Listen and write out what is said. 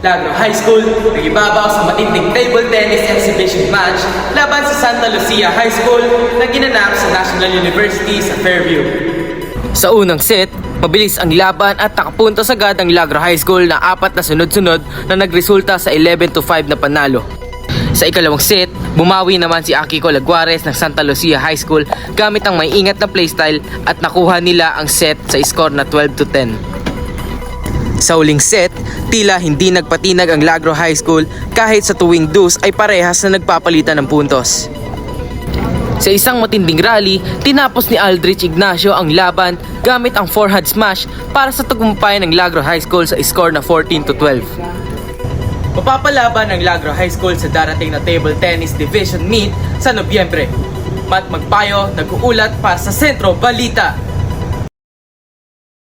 Lagro High School nagibabaw sa matinding table tennis exhibition match laban sa Santa Lucia High School na ginanap sa National University sa Fairview. Sa unang set, mabilis ang laban at nakapuntos agad ang Lagro High School na apat na sunod-sunod na nagresulta sa 11 to 5 na panalo. Sa ikalawang set, bumawi naman si Akiko Laguares ng Santa Lucia High School gamit ang may ingat na playstyle at nakuha nila ang set sa score na 12 to 10. Sa huling set, tila hindi nagpatinag ang Lagro High School kahit sa tuwing dus ay parehas na nagpapalitan ng puntos. Sa isang matinding rally, tinapos ni Aldrich Ignacio ang laban gamit ang forehand smash para sa tagumpay ng Lagro High School sa score na 14 to 12. Mapapalaban ng Lagro High School sa darating na table tennis division meet sa Nobyembre. Matt Magpayo, nag-uulat para sa Sentro Balita.